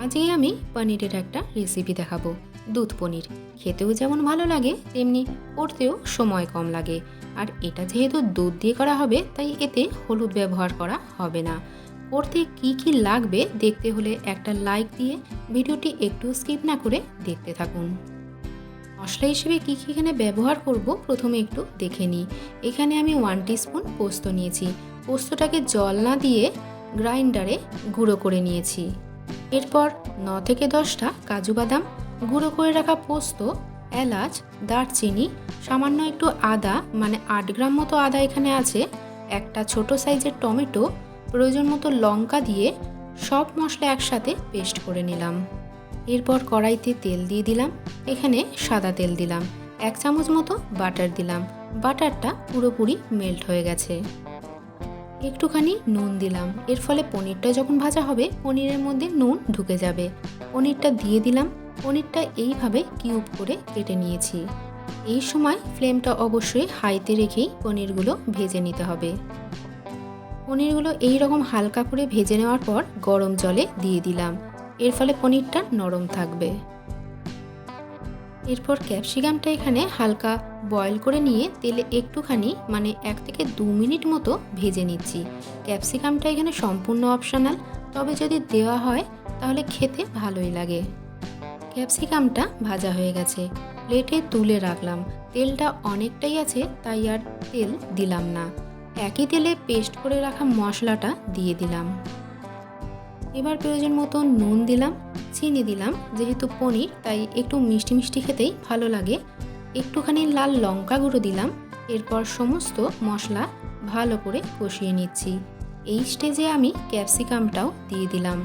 আজকে আমি পনিরের একটা রেসিপি দেখাবো। দুধ পনির। খেতেও যেমন ভালো লাগে, তেমনি করতেও সময় কম লাগে। আর এটা যেহেতু দুধ দিয়ে করা হবে, তাই এতে হলুদ ব্যবহার করা হবে না। করতে কি কি লাগবে দেখতে হলে একটা লাইক দিয়ে ভিডিওটি একটু স্কিপ না করে দেখতে থাকুন। মশলা হিসেবে কী কী এখানে ব্যবহার করব প্রথমে একটু দেখে নিই। এখানে আমি ওয়ান স্পুন পোস্ত নিয়েছি। পোস্তটাকে জল না দিয়ে গ্রাইন্ডারে গুঁড়ো করে নিয়েছি। এরপর ন থেকে দশটা কাজু বাদাম, গুঁড়ো করে রাখা পোস্ত, এলাচ, দারচিনি, সামান্য একটু আদা মানে আট গ্রাম মতো আদা এখানে আছে, একটা ছোট সাইজের টমেটো, প্রয়োজন মতো লঙ্কা দিয়ে সব মশলা একসাথে পেস্ট করে নিলাম। এরপর কড়াইতে তেল দিয়ে দিলাম, এখানে সাদা তেল দিলাম, এক চামচ মতো বাটার দিলাম, বাটারটা পুরোপুরি মেল্ট হয়ে গেছে। একটুখানি নুন দিলাম। এর ফলে পনিরটা যখন ভাজা হবে, পনিরের মধ্যে নুন ঢুকে যাবে। পনিরটা দিয়ে দিলাম। পনিরটা এইভাবে কিউব করে কেটে নিয়েছি। এই সময় ফ্লেমটা অবশ্যই হাইতে রেখেই পনিরগুলো ভেজে নিতে হবে। পনিরগুলো এই রকম হালকা করে ভেজে নেওয়ার পর গরম জলে দিয়ে দিলাম। এর ফলে পনিরটা নরম থাকবে। এরপর ক্যাপসিকামটা এখানে হালকা বয়েল করে নিয়ে তেলে একটুখানি মানে এক থেকে দু মিনিট মতো ভেজে নিচ্ছি। ক্যাপসিকামটা এখানে সম্পূর্ণ অপশনাল তবে যদি দেওয়া হয়, তাহলে খেতে ভালোই লাগে। ক্যাপসিকামটা ভাজা হয়ে গেছে। প্লেটে তুলে রাখলাম। তেলটা অনেকটাই আছে, তাই আর তেল দিলাম না। একই তেলে পেস্ট করে রাখা মশলাটা দিয়ে দিলাম। এবার প্রয়োজন মতো নুন দিলাম। চিনি দিলাম, যেহেতু পনির, তাই একটু মিষ্টি মিষ্টি খেতেই ভালো লাগে। একটুখানি লাল লঙ্কা গুঁড়ো দিলাম, এরপর সমস্ত মশলা ভালো করে কষিয়ে নিচ্ছি। এই স্টেজে আমি ক্যাপসিকামটাও দিয়ে দিলাম।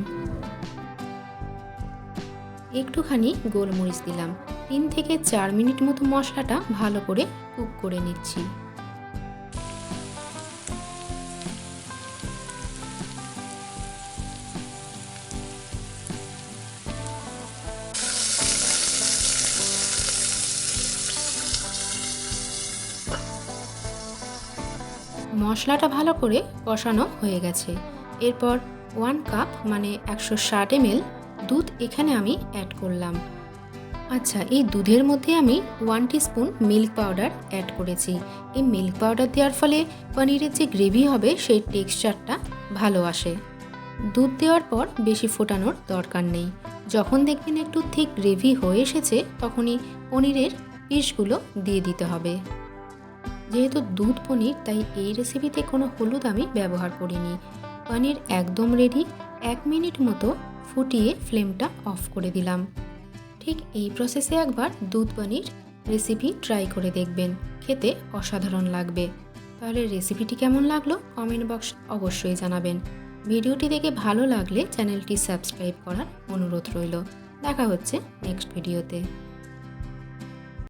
একটুখানি গোলমরিচ দিলাম। তিন থেকে চার মিনিট মতো মশলাটা ভালো করে কুক করে নিচ্ছি। মশলাটা ভালো করে কষানো হয়ে গেছে। এরপর ওয়ান কাপ মানে একশো ষাট এমএল দুধ এখানে আমি অ্যাড করলাম। আচ্ছা এই দুধের মধ্যে আমি one spoon milk powder add করেছি। এই মিল্ক পাউডার দেওয়ার ফলে পনিরের যে গ্রেভি হবে, সেই টেক্সচারটা ভালো আসে। দুধ দেওয়ার পর বেশি ফোটানোর দরকার নেই। যখন দেখবেন একটু ঠিক গ্রেভি হয়ে এসেছে, তখনই পনিরের পিসগুলো দিয়ে দিতে হবে। যেহেতু দুধ পনির, তাই এই রেসিপিতে কোনো হলুদ আমি ব্যবহার করিনি। পনির একদম রেডি এক মিনিট মতো ফুটিয়ে ফ্লেমটা অফ করে দিলাম। ঠিক এই প্রসেসে একবার দুধ পনির রেসিপি ট্রাই করে দেখবেন। খেতে অসাধারণ লাগবে। তাহলে রেসিপিটি কেমন লাগল কমেন্ট বক্স অবশ্যই জানাবেন। ভিডিওটি দেখে ভালো লাগলে চ্যানেলটি সাবস্ক্রাইব করার অনুরোধ রইল। দেখা হচ্ছে নেক্সট ভিডিওতে